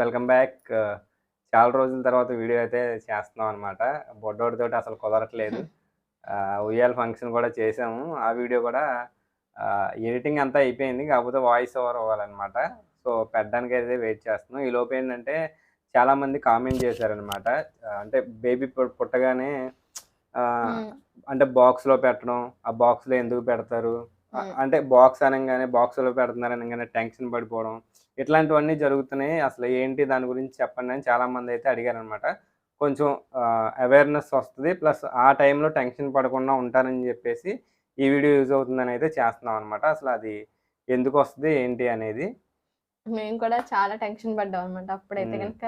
Welcome back. చాలా రోజుల తర్వాత వీడియో అయితే చేస్తున్నాం అనమాట బొడ్డోడితో అసలు కుదరట్లేదు. ఉయ్యాల ఫంక్షన్ కూడా చేసాము. ఆ వీడియో కూడా ఎడిటింగ్ అంతా అయిపోయింది. కాకపోతే వాయిస్ ఓవర్ అవ్వాలన్నమాట. సో పెట్టడానికి అయితే వెయిట్ చేస్తున్నాం. ఈ లోపు ఏంటంటే చాలా మంది కామెంట్ చేశారనమాట అంటే బేబీ పుట్టగానే అంటే బాక్స్లో పెట్టడం ఆ బాక్స్లో ఎందుకు పెడతారు. అంటే బాక్స్ అనగానే బాక్స్లో పెడుతున్నారు అనగానే టెన్షన్ పడిపోవడం ఇట్లాంటివన్నీ జరుగుతున్నాయి. అసలు ఏంటి దాని గురించి చెప్పండి అని చాలా మంది అయితే అడిగారు అనమాట కొంచెం అవేర్నెస్ వస్తుంది. ప్లస్ ఆ టైంలో టెన్షన్ పడకుండా ఉంటారని చెప్పేసి ఈ వీడియో యూజ్ అవుతుందని అయితే చేస్తున్నాం అనమాట. అసలు అది ఎందుకు వస్తుంది ఏంటి అనేది. మేము కూడా చాలా టెన్షన్ పడ్డాం అనమాట. అప్పుడైతే. కనుక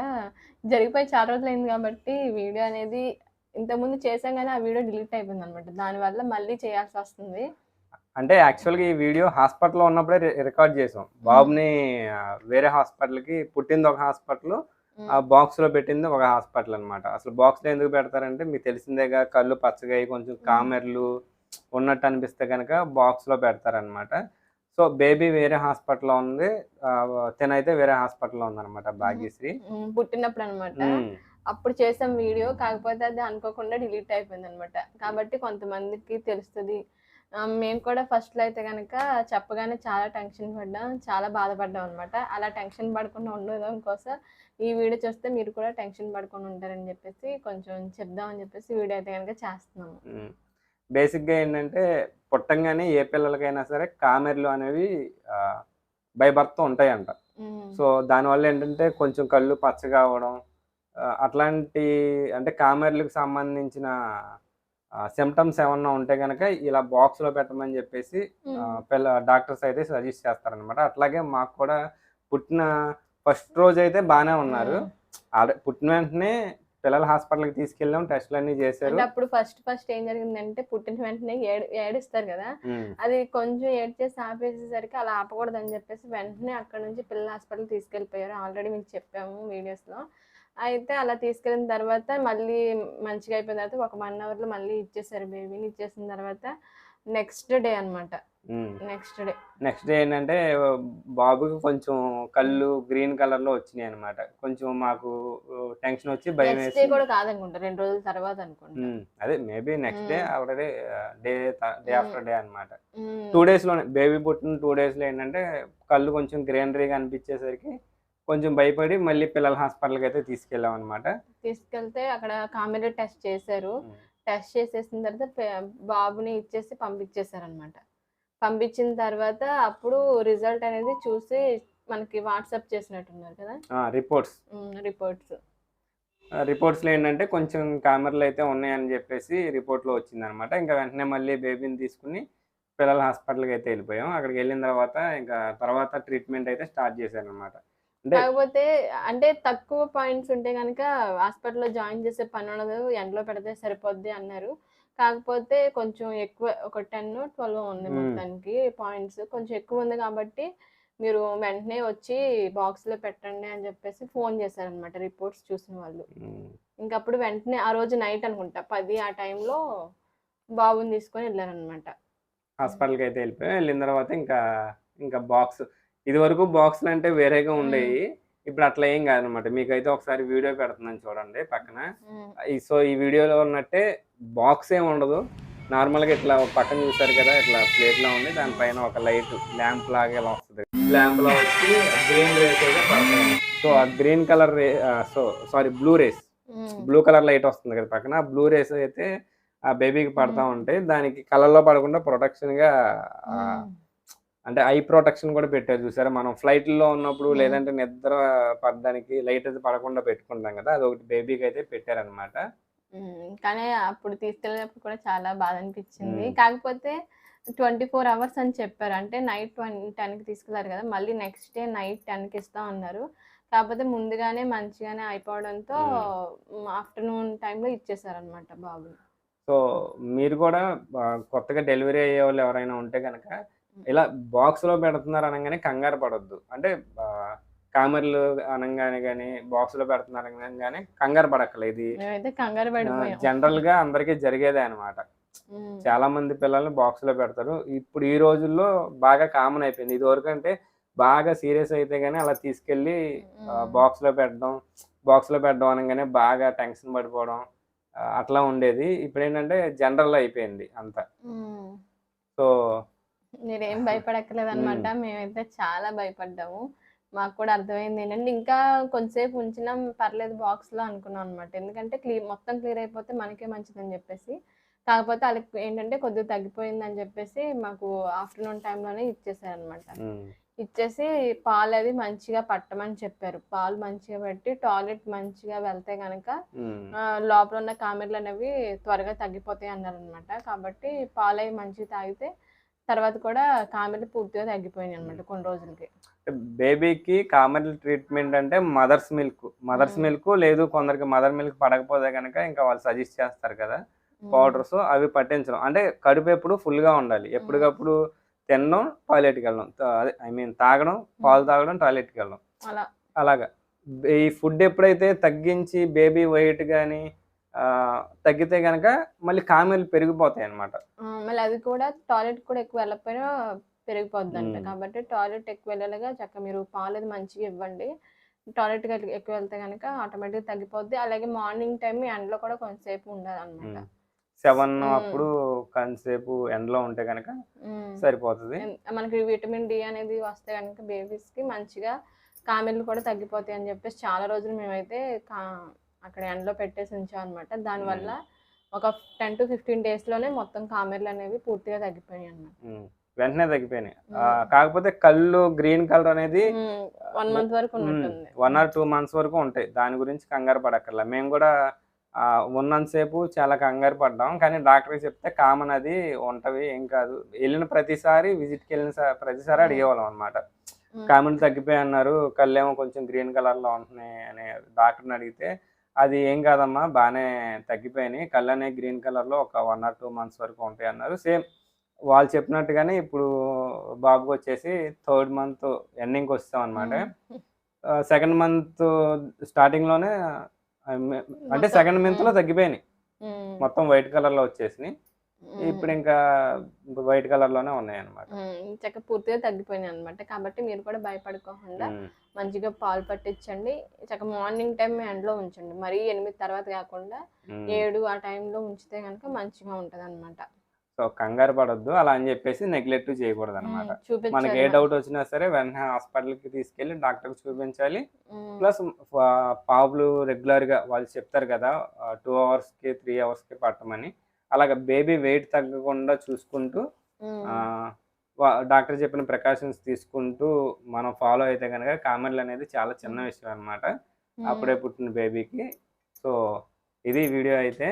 జరిగిపోయి చాలా రోజులు అయింది కాబట్టి వీడియో అనేది ఇంతకుముందు చేసాం కానీ ఆ వీడియో డిలీట్ అయిపోయింది అనమాట. దానివల్ల మళ్ళీ చేయాల్సి వస్తుంది. అంటే యాక్చువల్గా ఈ వీడియో హాస్పిటల్లో ఉన్నప్పుడే రికార్డ్ చేసాం. బాబుని వేరే హాస్పిటల్కి పుట్టింది ఒక హాస్పిటల్ ఆ బాక్స్లో పెట్టింది ఒక హాస్పిటల్ అన్నమాట. అసలు బాక్స్లో ఎందుకు పెడతారంటే మీకు తెలిసిందేగా కళ్ళు పచ్చగా కొంచెం కామెర్లు ఉన్నట్టు అనిపిస్తే కనుక బాక్స్లో పెడతారనమాట సో బేబీ వేరే హాస్పిటల్లో ఉంది తినైతే వేరే హాస్పిటల్లో ఉందన్నమాట భాగ్యశ్రీ. పుట్టినప్పుడు అనమాట అప్పుడు చేసాం వీడియో కాకపోతే అది అనుకోకుండా డిలీట్ అయిపోయింది అనమాట కాబట్టి కొంతమందికి తెలుస్తుంది మేము కూడా ఫస్ట్లో అయితే కనుక చెప్పగానే చాలా టెన్షన్ పడ్డాం చాలా బాధపడ్డాం అనమాట అలా టెన్షన్ పడకుండా ఉండడం కోసం ఈ వీడియో చూస్తే మీరు కూడా టెన్షన్ పడకుండా ఉంటారని చెప్పేసి కొంచెం చెప్దామని చెప్పేసి వీడియో అయితే కనుక చేస్తున్నాము ఉమ్. బేసిక్గా ఏంటంటే పుట్టంగానే ఏ పిల్లలకైనా సరే కామెర్లు అనేవి బై బర్త్ ఉంటాయంట. సో దానివల్ల ఏంటంటే కొంచెం కళ్ళు పచ్చగా అవ్వడం ఆ, అట్లాంటి అంటే కామెర్లకు సంబంధించిన సిమ్టమ్స్ ఏమన్నా ఉంటే కనుక ఇలా బాక్స్లో పెట్టమని చెప్పేసి. పిల్ల డాక్టర్స్ అయితే సజెస్ట్ చేస్తారనమాట అట్లాగే మాకు కూడా పుట్టిన ఫస్ట్ రోజు అయితే బాగానే ఉన్నారు. పుట్టిన వెంటనే పిల్లల హాస్పిటల్కి తీసుకెళ్ళాం టెస్ట్లు అన్ని చేశారు. అప్పుడు ఫస్ట్ ఫస్ట్ ఏం జరిగిందంటే పుట్టిన వెంటనే ఏడు ఏడుస్తారు కదా. అది కొంచెం ఏడ్ చేసి ఆపేసేసరికి అలా ఆపకూడదని చెప్పేసి వెంటనే అక్కడ నుంచి పిల్లల హాస్పిటల్ తీసుకెళ్ళిపోయారు. ఆల్రెడీ మీకు చెప్పాము వీడియోస్లో అయితే అలా తీసుకెళ్ళిన తర్వాత మళ్ళీ మంచిగా అయిపోయిన తర్వాత ఒక వన్ అవర్లో మళ్ళీ ఇచ్చేసారు బేబీని ఇచ్చేసిన తర్వాత నెక్స్ట్ డే అన్నమాట. Um. Next day next day ఏంటంటే బాబుకి కొంచెం కళ్ళు గ్రీన్ కలర్లో వచ్చినాయి అనమాట కొంచెం మాకు టెన్షన్ వచ్చి భయం వేసి కూడా కాదనుకుంటా. రెండు రోజుల తర్వాత అనుకుంటా. అదే maybe next day. Already day day. After day అన్నమాట. ఉమ్, టూ డేస్లోనే బేబీ పుట్టిన టూ డేస్లో ఏంటంటే కళ్ళు కొంచెం గ్రీనరీగా అనిపించేసరికి కొంచెం భయపడి మళ్ళీ పిల్లల హాస్పిటల్కి అయితే తీసుకెళ్ళాం అనమాట తీసుకెళ్తే అక్కడ కామెడీ టెస్ట్ చేశారు. టెస్ట్ చేసేసిన తర్వాత బాబుని ఇచ్చేసి పంపించేశారు అనమాట పంపించిన తర్వాత అప్పుడు రిజల్ట్ అనేది చూసి మనకి వాట్సాప్ చేసినట్టున్నారు కదా? రిపోర్ట్స్. రిపోర్ట్స్. రిపోర్ట్స్లో ఏంటంటే కొంచెం కెమెరాలు అయితే ఉన్నాయని చెప్పేసి రిపోర్ట్లో వచ్చింది అనమాట ఇంకా వెంటనే మళ్ళీ బేబీని తీసుకుని పిల్లల హాస్పిటల్కి అయితే వెళ్ళిపోయాం. అక్కడికి వెళ్ళిన తర్వాత ఇంకా తర్వాత ట్రీట్మెంట్ అయితే స్టార్ట్ చేశారు అనమాట కాకపోతే అంటే తక్కువ పాయింట్స్ ఉంటే కనుక హాస్పిటల్లో జాయిన్ చేసే పని ఉండదు ఎండలో పెడితే సరిపోద్ది అన్నారు. కాకపోతే కొంచెం ఎక్కువ ఒక టెన్ ట్వెల్వ్ ఉంది. మొత్తానికి పాయింట్స్. కొంచెం ఎక్కువ ఉంది కాబట్టి మీరు వెంటనే వచ్చి బాక్స్లో పెట్టండి అని చెప్పేసి ఫోన్ చేశారనమాట రిపోర్ట్స్ చూసిన వాళ్ళు. ఇంకప్పుడు వెంటనే ఆ రోజు నైట్ అనుకుంటా పది ఆ టైంలో బాబుని తీసుకొని వెళ్ళారనమాట హాస్పిటల్కి అయితే వెళ్ళిపోయాం. వెళ్ళిన తర్వాత ఇంకా ఇంకా బాక్స్ ఇది వరకు బాక్స్లు అంటే వేరేగా ఉండేవి ఇప్పుడు అట్లా ఏం కాదనమాట. మీకైతే ఒకసారి వీడియో పెడుతున్నాను చూడండి పక్కన. సో ఈ వీడియోలో ఉన్నట్టే బాక్స్ ఏం ఉండదు. నార్మల్గా ఇట్లా పక్కన చూసారు కదా ఇట్లా ప్లేట్ లా ఉంది దానిపైన ఒక లైట్ ల్యాంప్ లాగా ఇలా వస్తుంది. ల్యాంప్ లా వచ్చి గ్రీన్ రేస్ అయితే పడతాయి సో ఆ green colour ray so sorry blue rays. Blue colour light వస్తుంది కదా పక్కన. బ్లూ రేస్ అయితే ఆ బేబీకి పడతా. ఉంటాయి దానికి కలర్లో పడకుండా ప్రొటెక్షన్గా ఆ, అంటే ఐ ప్రొటెక్షన్ కూడా పెట్టారు చూసారా? మనం ఫ్లైట్లో ఉన్నప్పుడు. లేదంటే నిద్ర పడడానికి లైట్ అయితే పడకుండా పెట్టుకుంటాం కదా? అది ఒకటి బేబీకి అయితే పెట్టారనమాట కానీ అప్పుడు తీసుకెళ్ళినప్పుడు కూడా చాలా బాధ అనిపించింది. కాకపోతే ట్వంటీ ఫోర్ అవర్స్ అని చెప్పారు. అంటే నైట్ ట్వంటీ టెన్కి తీసుకెళ్ళారు కదా? మళ్ళీ నెక్స్ట్ డే నైట్ టెన్కి ఇస్తాం అన్నారు. కాకపోతే ముందుగానే మంచిగానే అయిపోవడంతో ఆఫ్టర్నూన్ టైంలో ఇచ్చేసారు అనమాట బాబు సో మీరు కూడా కొత్తగా డెలివరీ అయ్యే వాళ్ళు ఎవరైనా ఉంటే కనుక ఇలా బాక్స్లో పెడుతున్నారు అనగానే కంగారు పడొద్దు. అంటే కామెర్లు అనగానే కానీ బాక్స్లో పెడుతున్నారు అనగానే కంగారు పడక్కలేదు జనరల్గా అందరికీ జరిగేదే అనమాట చాలా మంది పిల్లల్ని బాక్స్లో పెడతారు. ఇప్పుడు ఈ రోజుల్లో బాగా కామన్ అయిపోయింది. ఇది వరకు అంటే బాగా సీరియస్ అయితే కానీ అలా తీసుకెళ్ళి మ్మ్. బాక్స్లో పెట్టడం బాక్స్లో పెట్టడం అనగానే బాగా టెన్షన్ పడిపోవడం అట్లా ఉండేది. ఇప్పుడు ఏంటంటే జనరల్ అయిపోయింది అంతా. సో మీరేం భయపడక్కర్లేదు అనమాట మేమైతే చాలా భయపడ్డాము. మాకు కూడా అర్థమైంది ఏంటంటే ఇంకా కొంతసేపు ఉంచినా పర్లేదు బాక్స్లో అనుకున్నాం అనమాట ఎందుకంటే క్లియర్ మొత్తం క్లియర్ అయిపోతే మనకే మంచిదని చెప్పేసి. కాకపోతే వాళ్ళకి ఏంటంటే కొద్దిగా తగ్గిపోయింది అని చెప్పేసి మాకు ఆఫ్టర్నూన్ టైంలోనే ఇచ్చేసారనమాట. ఇచ్చేసి పాలు అది మంచిగా పట్టమని చెప్పారు. పాలు మంచిగా పెట్టి టాయిలెట్ మంచిగా వెళ్తే కనుక. ఆ, లోపల ఉన్న కామెర్లు అనేవి త్వరగా తగ్గిపోతాయి అన్నారు అనమాట కాబట్టి పాలు అవి మంచిగా తాగితే తర్వాత కూడా కామెర్లు పూర్తిగా తగ్గిపోయినాయి అనమాట కొన్ని రోజులకి. బేబీకి కామన్ ట్రీట్మెంట్ అంటే మదర్స్ మిల్క్. మదర్స్. మిల్క్ లేదు కొందరికి మదర్ మిల్క్ పడకపోతే కనుక ఇంకా వాళ్ళు సజెస్ట్ చేస్తారు కదా పౌడర్స్ అవి పట్టించడం అంటే కడుపు ఎప్పుడు full గా ఉండాలి ఎప్పటికప్పుడు తినడం టాయిలెట్కి వెళ్ళడం. అదే ఐ మీన్ తాగడం పాలు తాగడం టాయిలెట్కి వెళ్ళడం. అలా. అలాగా. ఈ ఫుడ్ ఎప్పుడైతే తగ్గించి బేబీ వెయిట్ కానీ తగ్గితే కనుక మళ్ళీ కామెలు పెరిగిపోతాయి అన్నమాట. ఆ, మళ్ళీ అది కూడా టాయిలెట్ కూడా ఎక్కువ వెళ్ళకపోయినా పెరిగిపోద్ది అంట. కాబట్టి టాయిలెట్ ఎక్కువ వెళ్ళేలాగా చక్కగా మీరు పాలు అది మంచిగా ఇవ్వండి. టాయిలెట్ ఎక్కువ వెళ్తే కనుక ఆటోమేటిక్గా తగ్గిపోద్ది. అలాగే మార్నింగ్ టైం ఎండలో కూడా కొంతసేపు ఉండాలి అనమాట సెవెన్. అప్పుడు కొంతసేపు ఎండలో ఉంటే కనుక సరిపోతుంది. మనకి విటమిన్ డి అనేది వస్తే కనుక బేబీస్కి మంచిగా కామెర్లు కూడా తగ్గిపోతాయి అని చెప్పేసి చాలా రోజులు మేమైతే అక్కడ ఎండలో పెట్టేసి ఉంచాం అనమాట దానివల్ల ఒక టెన్ టు ఫిఫ్టీన్ డేస్లోనే మొత్తం కామెర్లు అనేవి పూర్తిగా తగ్గిపోయాయి అనమాట మ్మ్. వెంటనే తగ్గిపోయినాయి. కాకపోతే కళ్ళు గ్రీన్ కలర్ అనేది వన్ మంత్ వరకు వన్ ఆర్ టూ మంత్స్ వరకు ఉంటాయి. దాని గురించి కంగారు పడక్కర్లా. మేము కూడా ఉన్నంతసేపు చాలా కంగారు పడ్డాం. కానీ డాక్టర్కి చెప్తే కామన్ అది ఉంటవి ఏం కాదు. వెళ్ళిన ప్రతిసారి విజిట్కి వెళ్ళిన ప్రతిసారి. అడిగేవాళ్ళం అనమాట. కామన్ తగ్గిపోయి అన్నారు. కళ్ళేమో కొంచెం గ్రీన్ కలర్లో ఉంటున్నాయి అని డాక్టర్ని అడిగితే అది ఏం కాదమ్మా బాగానే తగ్గిపోయినాయి. కళ్ళు అనేవి గ్రీన్ కలర్లో ఒక వన్ ఆర్ టూ మంత్స్ వరకు ఉంటాయి అన్నారు సేమ్ వాళ్ళు చెప్పినట్టుగానే ఇప్పుడు బాబుకి వచ్చేసి థర్డ్ మంత్ ఎండింగ్కి వస్తాం అనమాట సెకండ్ మంత్ స్టార్టింగ్లోనే I mean, అంటే సెకండ్ మంత్లో తగ్గిపోయినాయి. మొత్తం వైట్ కలర్లో వచ్చేసినాయి. ఇప్పుడు ఇంకా వైట్ కలర్లోనే ఉన్నాయి అనమాట మ్మ్. చక్కగా పూర్తిగా తగ్గిపోయినాయి అనమాట కాబట్టి మీరు కూడా భయపడుకోకుండా మంచిగా పాలు పట్టించండి. చక్కగా మార్నింగ్ టైం ఎండలో ఉంచండి. మరీ ఎనిమిది తర్వాత కాకుండా ఏడు ఆ టైంలో ఉంచితే కనుక మంచిగా ఉంటది అనమాట సో కంగారు పడొద్దు. అలా అని చెప్పేసి నెగ్లెక్ట్ చేయకూడదు అనమాట మనకి ఏ డౌట్ వచ్చినా సరే వెంటనే హాస్పిటల్కి తీసుకెళ్ళి డాక్టర్ చూపించాలి ప్లస్ పావులు రెగ్యులర్గా వాళ్ళు చెప్తారు కదా టూ అవర్స్కి త్రీ అవర్స్కి పట్టమని. అలాగ బేబీ వెయిట్ తగ్గకుండా చూసుకుంటూ డాక్టర్ చెప్పిన ప్రికాషన్స్ తీసుకుంటూ మనం ఫాలో అయితే కనుక కామెర్లు అనేది చాలా చిన్న విషయం అన్నమాట. అప్పుడే పుట్టిన బేబీకి. సో ఇది వీడియో అయితే.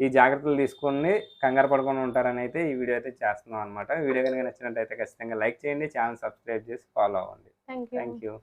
ఈ జాగ్రత్తలు తీసుకొని కంగారు పడకుండా ఉంటారని అయితే ఈ వీడియో అయితే చేస్తున్నాం అనమాట వీడియో కనుక నచ్చినట్టయితే ఖచ్చితంగా లైక్ చేయండి ఛానల్ సబ్స్క్రైబ్ చేసి ఫాలో అవ్వండి. Thank you